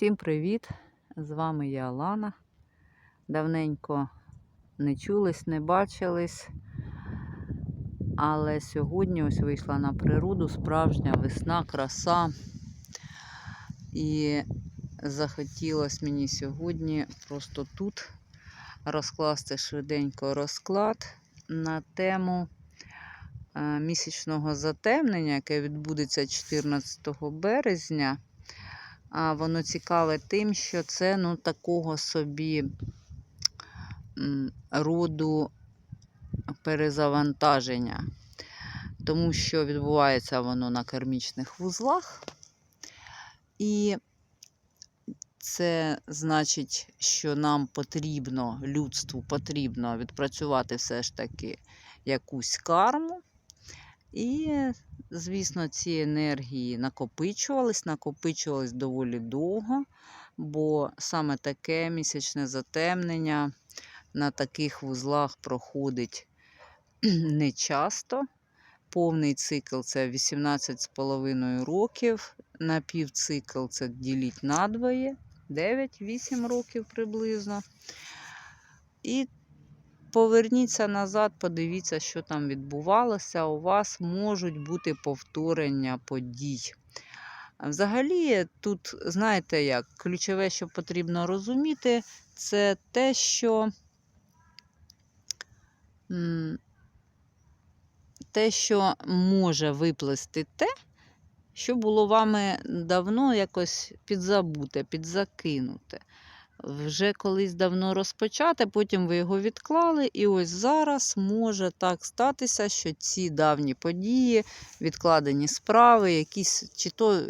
Всім привіт! З вами я Алана. Давненько не чулись, не бачились. Але сьогодні ось вийшла на природу справжня весна, краса. І захотілося мені сьогодні просто тут розкласти швиденько розклад на тему е, місячного затемнення, яке відбудеться 14 березня. А воно цікаве тим, що це ну, такого собі роду перезавантаження, тому що відбувається воно на кермічних вузлах. І це значить, що нам потрібно, людству потрібно відпрацювати все ж таки якусь карму. І звісно, ці енергії накопичувались, накопичувались доволі довго, бо саме таке місячне затемнення на таких вузлах проходить не часто. Повний цикл це 18,5 років, напівцикл це діліть надвоє, 9-8 років приблизно. І Поверніться назад, подивіться, що там відбувалося. У вас можуть бути повторення подій. Взагалі, тут, знаєте як, ключове, що потрібно розуміти, це те, що те, що може виплести те, що було вами давно якось підзабуте, підзакинуте вже колись давно розпочати, потім ви його відклали. І ось зараз може так статися, що ці давні події, відкладені справи, якісь чи то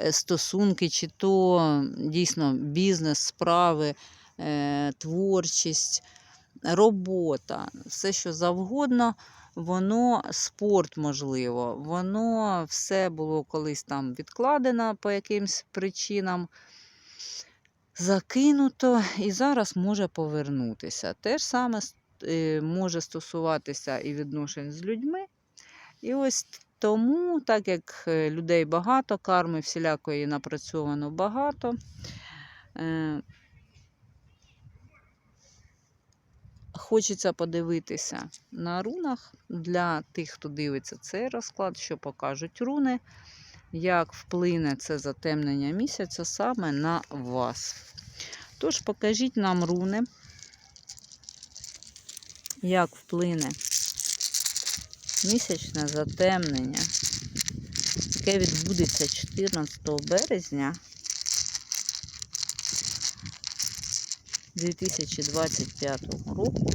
е, стосунки, чи то дійсно бізнес, справи, е, творчість, робота, все, що завгодно. Воно спорт можливо, воно все було колись там відкладено по якимсь причинам закинуто і зараз може повернутися. Те ж саме е, може стосуватися і відношень з людьми. І ось тому, так як е, людей багато, карми всілякої напрацьовано багато. Е, хочеться подивитися на рунах для тих, хто дивиться цей розклад, що покажуть руни як вплине це затемнення місяця саме на вас. Тож, покажіть нам руни, як вплине місячне затемнення, яке відбудеться 14 березня 2025 року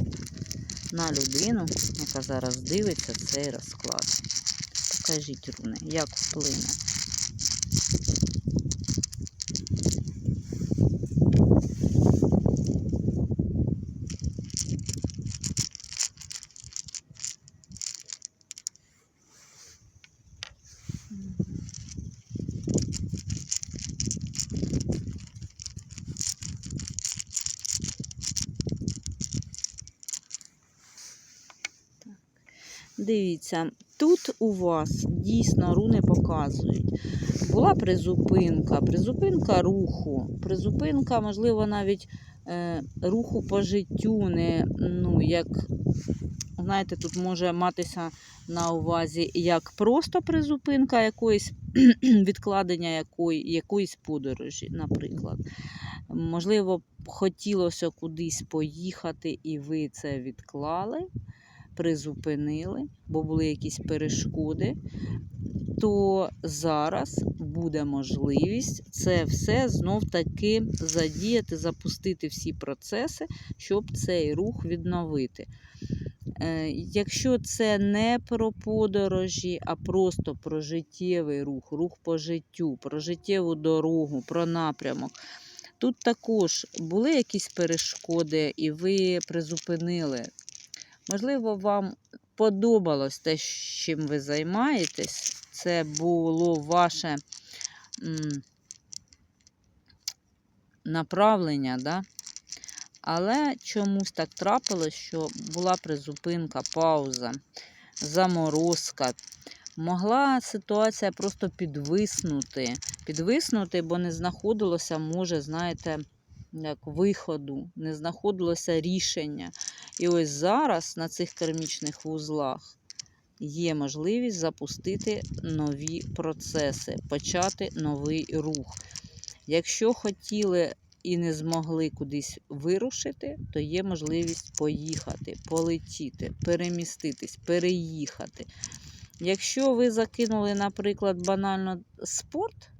на людину, яка зараз дивиться цей розклад. Покажіть руни, як вплине. Дивіться, тут у вас дійсно руни показують. Була призупинка, призупинка руху, призупинка, можливо, навіть е, руху по життю, не, ну, як, знаєте, тут може матися на увазі як просто призупинка якоїсь відкладення якої, якоїсь подорожі, наприклад. Можливо, хотілося кудись поїхати, і ви це відклали призупинили, бо були якісь перешкоди, то зараз буде можливість це все знов-таки задіяти, запустити всі процеси, щоб цей рух відновити. Е, якщо це не про подорожі, а просто про життєвий рух, рух по життю, про життєву дорогу, про напрямок. Тут також були якісь перешкоди, і ви призупинили Можливо, вам подобалось те, чим ви займаєтесь. Це було ваше направлення, да? але чомусь так трапилось, що була призупинка, пауза, заморозка. Могла ситуація просто підвиснути, підвиснути, бо не знаходилося, може, знаєте, як виходу, не знаходилося рішення. І ось зараз на цих кармічних вузлах є можливість запустити нові процеси, почати новий рух. Якщо хотіли і не змогли кудись вирушити, то є можливість поїхати, полетіти, переміститись, переїхати. Якщо ви закинули, наприклад, банально спорт,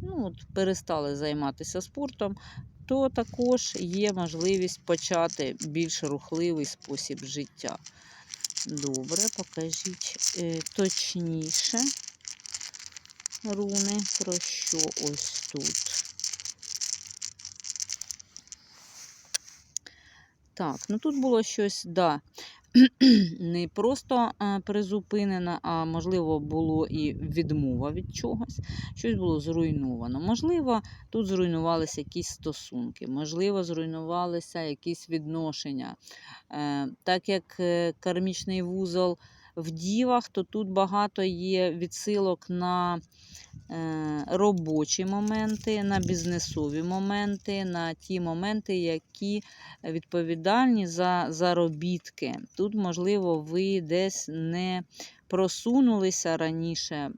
ну, от перестали займатися спортом, то також є можливість почати більш рухливий спосіб життя. Добре, покажіть е, точніше руни, про що ось тут. Так, ну тут було щось, да, не просто е, призупинено, а можливо було і відмова від чогось, щось було зруйновано. Можливо, тут зруйнувалися якісь стосунки, можливо, зруйнувалися якісь відношення. Е, Так як е, кармічний вузол в дівах, то тут багато є відсилок на робочі моменти, на бізнесові моменти, на ті моменти, які відповідальні за заробітки. Тут, можливо, ви десь не просунулися раніше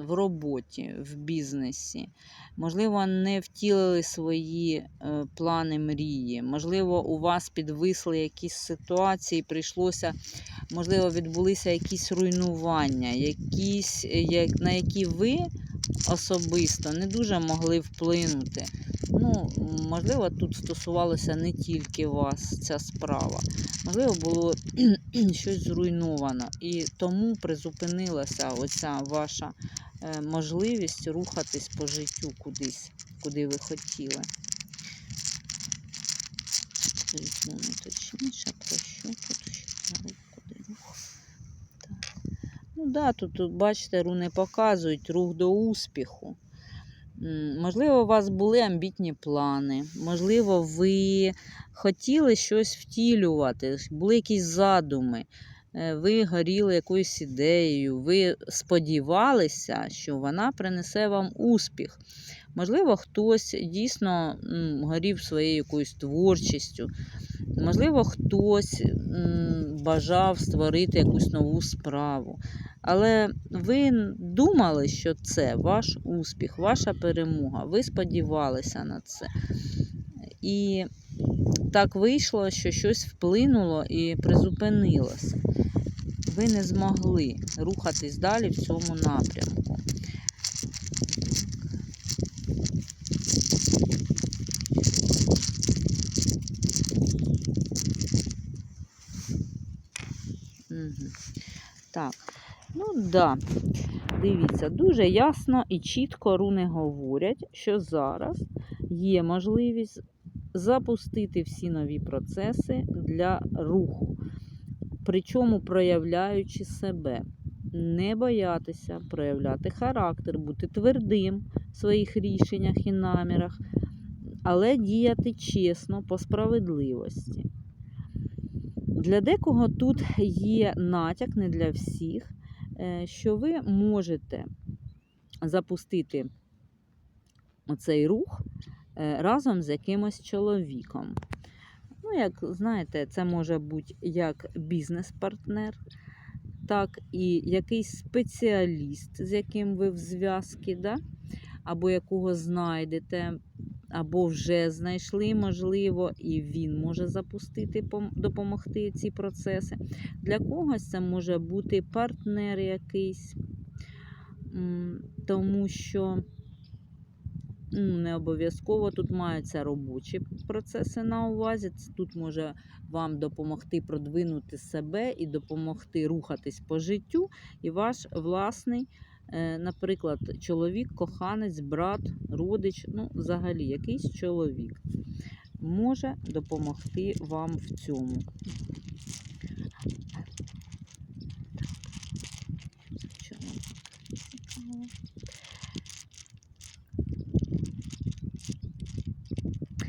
в роботі, в бізнесі. Можливо, не втілили свої е, плани мрії. Можливо, у вас підвисли якісь ситуації, прийшлося, можливо, відбулися якісь руйнування, якісь, е, на які ви особисто не дуже могли вплинути. Ну, можливо, тут стосувалося не тільки вас ця справа. Можливо, було щось зруйновано. І тому призупинилася оця ваша е, можливість рухатись по життю кудись, куди ви хотіли. Скажіть точніше, про що тут куди. Ну так, да, тут, бачите, руни показують рух до успіху. Можливо, у вас були амбітні плани, можливо, ви хотіли щось втілювати, були якісь задуми, ви горіли якоюсь ідеєю, ви сподівалися, що вона принесе вам успіх. Можливо, хтось дійсно горів своєю якоюсь творчістю, можливо, хтось бажав створити якусь нову справу. Але ви думали, що це ваш успіх, ваша перемога. Ви сподівалися на це. І так вийшло, що щось вплинуло і призупинилося. Ви не змогли рухатись далі в цьому напрямку. Так, ну да. Дивіться, дуже ясно і чітко руни говорять, що зараз є можливість запустити всі нові процеси для руху, причому проявляючи себе, не боятися проявляти характер, бути твердим в своїх рішеннях і намірах, але діяти чесно по справедливості. Для декого тут є натяк, не для всіх, е, що ви можете запустити цей рух е, разом з якимось чоловіком. Ну, як знаєте, це може бути як бізнес-партнер, так і якийсь спеціаліст, з яким ви в зв'язки, да? або якого знайдете, або вже знайшли, можливо, і він може запустити, допомогти ці процеси. Для когось це може бути партнер якийсь, тому що не обов'язково тут маються робочі процеси на увазі. Тут може вам допомогти продвинути себе і допомогти рухатись по життю, і ваш власний. е, Наприклад, чоловік, коханець, брат, родич, ну, взагалі якийсь чоловік може допомогти вам в цьому. Що нам тут цікаво?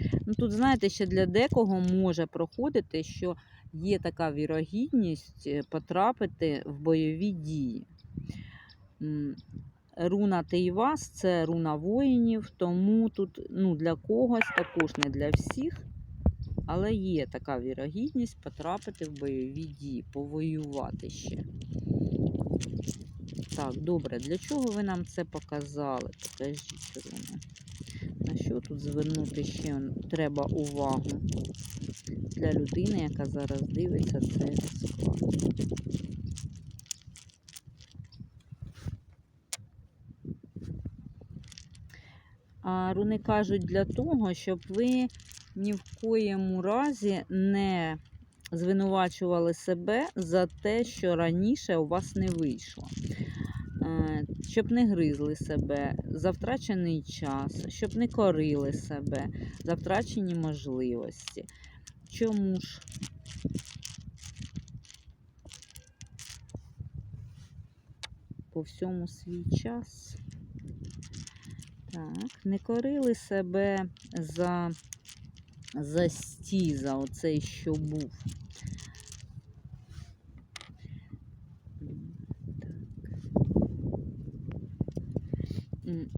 Ну, тут, знаєте, ще для декого може проходити, що є така вірогідність е, потрапити в бойові дії. Руна Тейвас це руна воїнів, тому тут ну, для когось, також не для всіх. Але є така вірогідність потрапити в бойові дії, повоювати ще. Так, добре, для чого ви нам це показали? Покажіть, Руна. На що тут звернути ще треба увагу для людини, яка зараз дивиться цей розклад? А руни кажуть для того, щоб ви ні в коєму разі не звинувачували себе за те, що раніше у вас не вийшло. Е, Щоб не гризли себе за втрачений час, щоб не корили себе за втрачені можливості. Чому ж? По всьому свій час. Так, не корили себе за застій, за оцей, що був. М, Так. М,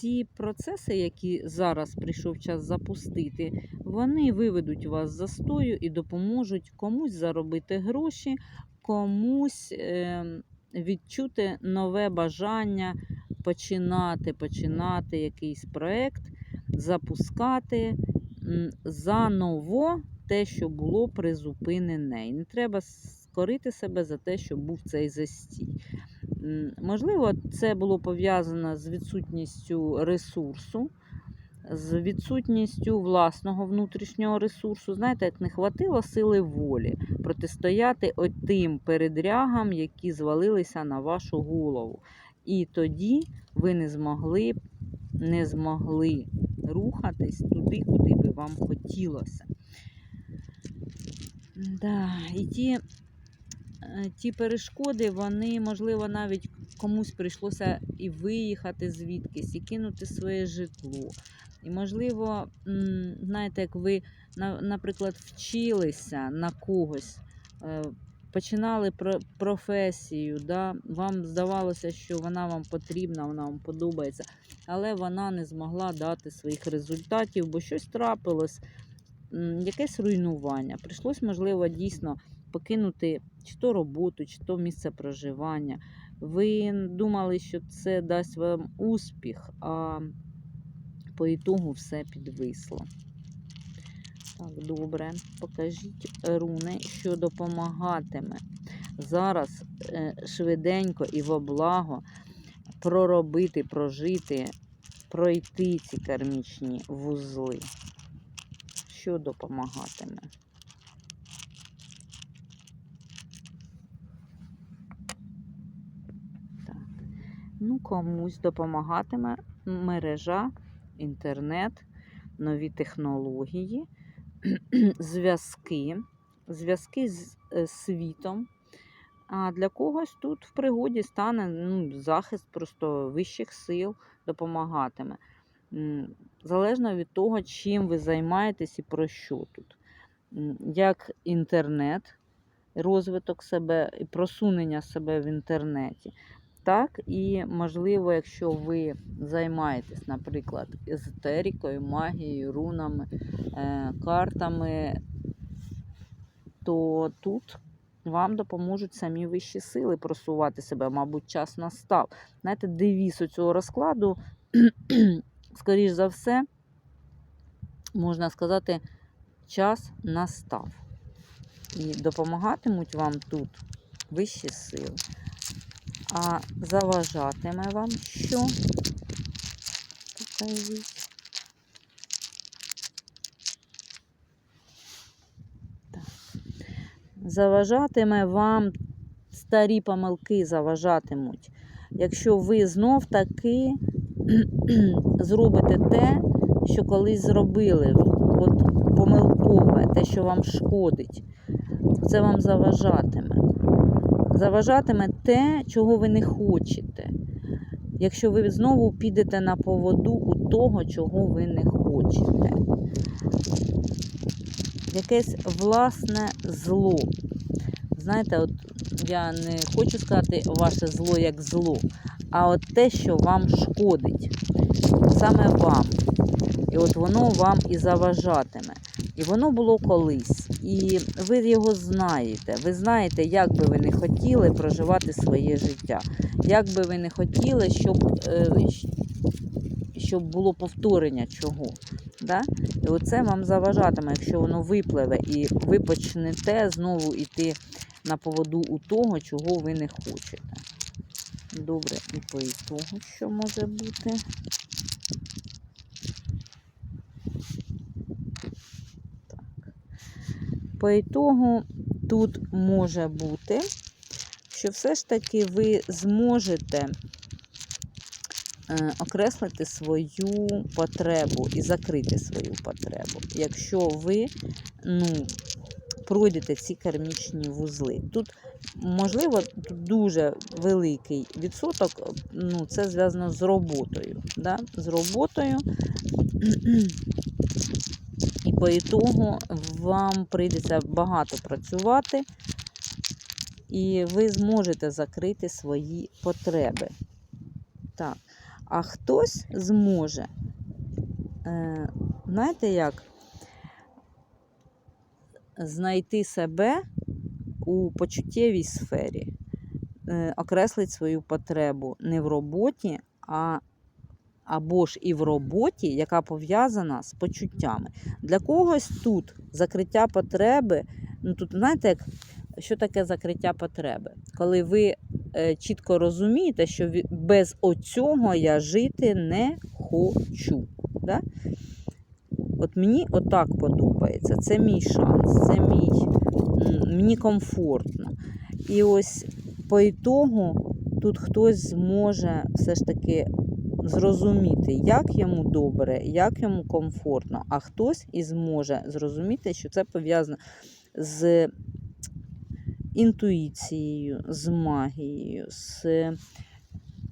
Ці процеси, які зараз прийшов час запустити, вони виведуть вас з застою і допоможуть комусь заробити гроші, комусь ем, відчути нове бажання починати, починати якийсь проект, запускати заново те, що було призупинене. І не треба скорити себе за те, що був цей застій. Можливо, це було пов'язано з відсутністю ресурсу, з відсутністю власного внутрішнього ресурсу. Знаєте, як не хватило сили волі протистояти тим передрягам, які звалилися на вашу голову. І тоді ви не змогли, не змогли рухатись туди, куди би вам хотілося. Да, і ті, ті перешкоди, вони, можливо, навіть комусь прийшлося і виїхати звідкись, і кинути своє житло. І, можливо, знаєте, як ви, наприклад, вчилися на когось, е, починали професію, да? вам здавалося, що вона вам потрібна, вона вам подобається, але вона не змогла дати своїх результатів, бо щось трапилось, якесь руйнування. Прийшлось, можливо, дійсно покинути чи то роботу, чи то місце проживання. Ви думали, що це дасть вам успіх, а по ітогу все підвисло. Так, добре. Покажіть руни, що допомагатиме. Зараз е, швиденько і во благо проробити, прожити, пройти ці кармічні вузли. Що допомагатиме? Ну, комусь допомагатиме мережа, інтернет, нові технології, зв'язки, зв'язки з е, світом. А для когось тут в пригоді стане ну, захист просто вищих сил допомагатиме. Залежно від того, чим ви займаєтесь і про що тут. Як інтернет, розвиток себе і просунення себе в інтернеті. Так, і можливо, якщо ви займаєтесь, наприклад, езотерикою, магією, рунами, е, картами, то тут вам допоможуть самі вищі сили просувати себе, мабуть, час настав. Знаєте, девіз у цього розкладу, скоріш за все, можна сказати, час настав. І допомагатимуть вам тут вищі сили. А заважатиме вам що? Заважатиме вам старі помилки заважатимуть. Якщо ви знов таки зробите те, що колись зробили, от помилкове, те, що вам шкодить, це вам заважатиме заважатиме те, чого ви не хочете. Якщо ви знову підете на поводу у того, чого ви не хочете. Якесь власне зло. знаєте, от я не хочу сказати ваше зло як зло, а от те, що вам шкодить, саме вам. І от воно вам і заважатиме. І воно було колись. І ви його знаєте. Ви знаєте, як би ви не хотіли проживати своє життя. Як би ви не хотіли, щоб, е, щоб було повторення чого. Да? І оце вам заважатиме, якщо воно випливе, і ви почнете знову йти на поводу у того, чого ви не хочете. Добре, і по ітогу, що може бути. По ітогу тут може бути, що все ж таки ви зможете е, окреслити свою потребу і закрити свою потребу, якщо ви ну, пройдете ці кармічні вузли. Тут, можливо, дуже великий відсоток, ну, це зв'язано з роботою. Да? З роботою. І по ітогу вам прийдеться багато працювати, і ви зможете закрити свої потреби. Так. А хтось зможе, е, знаєте як, знайти себе у почуттєвій сфері, е, окреслить свою потребу не в роботі, а або ж і в роботі, яка пов'язана з почуттями. Для когось тут закриття потреби, ну тут знаєте, як, що таке закриття потреби? Коли ви е, чітко розумієте, що без оцього я жити не хочу. Да? От мені отак подобається. Це мій шанс, це мій, мені комфортно. І ось по ітогу тут хтось зможе все ж таки зрозуміти, як йому добре, як йому комфортно, а хтось і зможе зрозуміти, що це пов'язано з інтуїцією, з магією, з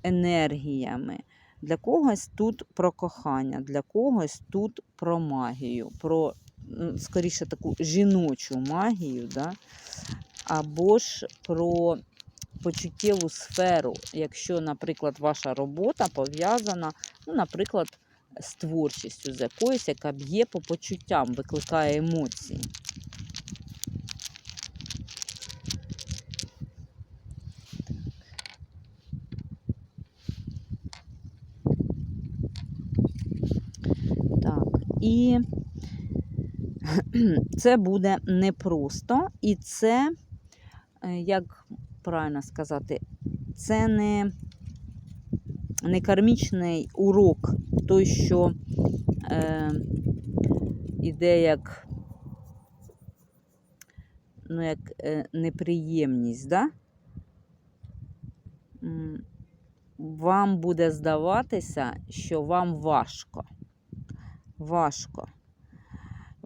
енергіями. Для когось тут про кохання, для когось тут про магію, про скоріше таку жіночу магію, да? або ж про почуттєву сферу, якщо, наприклад, ваша робота пов'язана, ну, наприклад, з творчістю, з якоюсь, яка б'є по почуттям, викликає емоції. Так, і це буде непросто, і це, е, як правильно сказати, це не, не кармічний урок, той, що е, іде як, ну, як е, неприємність, да? Вам буде здаватися, що вам важко. Важко.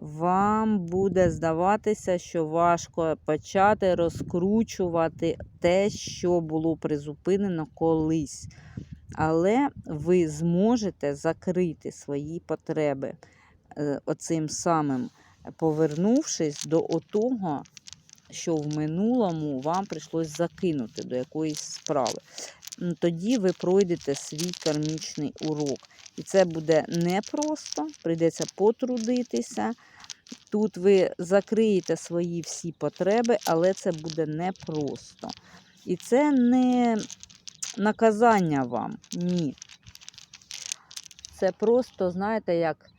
Вам буде здаватися, що важко почати розкручувати те, що було призупинено колись. Але ви зможете закрити свої потреби е, оцим самим, повернувшись до того, що в минулому вам прийшлось закинути до якоїсь справи. Тоді ви пройдете свій кармічний урок. І це буде непросто, прийдеться потрудитися. Тут ви закриєте свої всі потреби, але це буде непросто. І це не наказання вам. Ні. Це просто, знаєте, як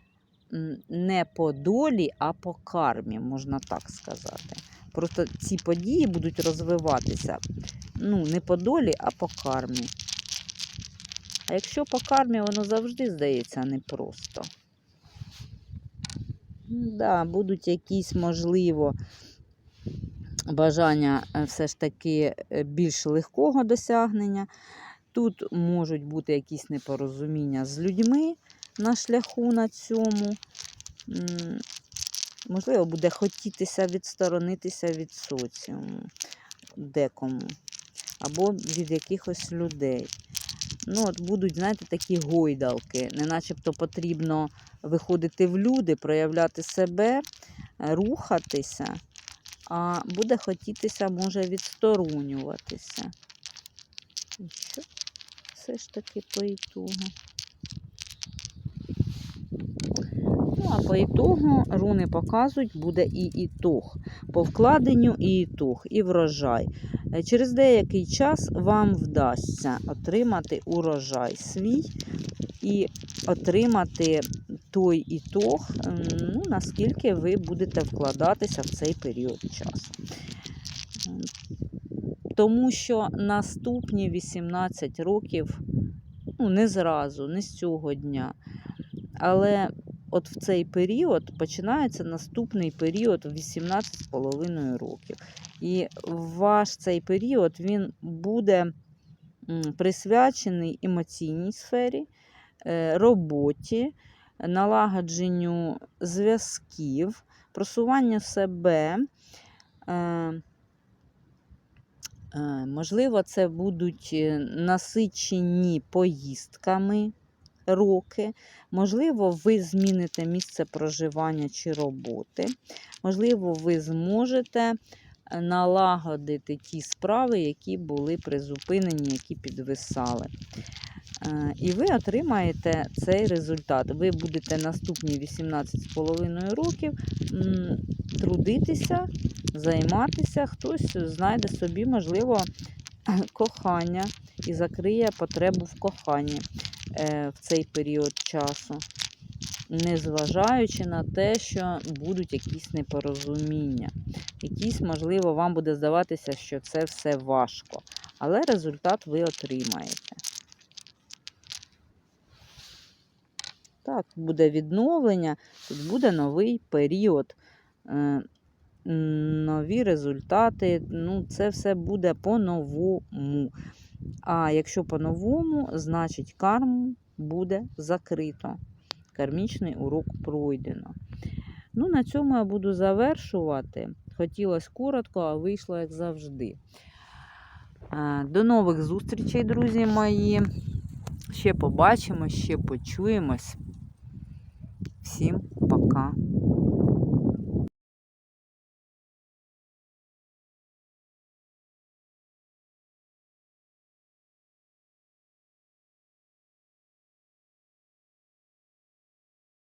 не по долі, а по кармі, можна так сказати. Просто ці події будуть розвиватися ну, не по долі, а по кармі. А якщо по кармі, воно завжди здається непросто. Да, будуть якісь, можливо, бажання е, все ж таки е, більш легкого досягнення. Тут можуть бути якісь непорозуміння з людьми на шляху на цьому. Можливо, буде хотітися відсторонитися від соціуму декому, або від якихось людей. Ну, от будуть, знаєте, такі гойдалки, не начебто потрібно виходити в люди, проявляти себе, е, рухатися, а буде хотітися, може, відсторонюватися. І що все ж таки по ітогу? Ну, а по ітогу руни показують, буде і ітог. По вкладенню і ітог, і врожай. Е, Через деякий час вам вдасться отримати урожай свій і отримати той ітог, ну, наскільки ви будете вкладатися в цей період часу. Тому що наступні 18 років, ну, не зразу, не з цього дня. Але от в цей період починається наступний період 18,5 років. І ваш цей період він буде присвячений емоційній сфері, е, роботі, налагодженню зв'язків, просуванню себе. Е, е, Можливо, це будуть насичені поїздками роки. Можливо, ви зміните місце проживання чи роботи. Можливо, ви зможете е, налагодити ті справи, які були призупинені, які підвисали. Е, І ви отримаєте цей результат. Ви будете наступні 18,5 років трудитися, займатися, хтось знайде собі, можливо, кохання і закриє потребу в коханні в цей період часу, незважаючи на те, що будуть якісь непорозуміння. Якісь, можливо, вам буде здаватися, що це все важко, але результат ви отримаєте. Так, буде відновлення, тут буде новий період, е, нові результати. Ну, це все буде по-новому. А якщо по-новому, значить карму буде закрито. Кармічний урок пройдено. Ну, на цьому я буду завершувати. Хотілося коротко, а вийшло як завжди. До нових зустрічей, друзі мої. Ще побачимось, ще почуємось. Всім пока.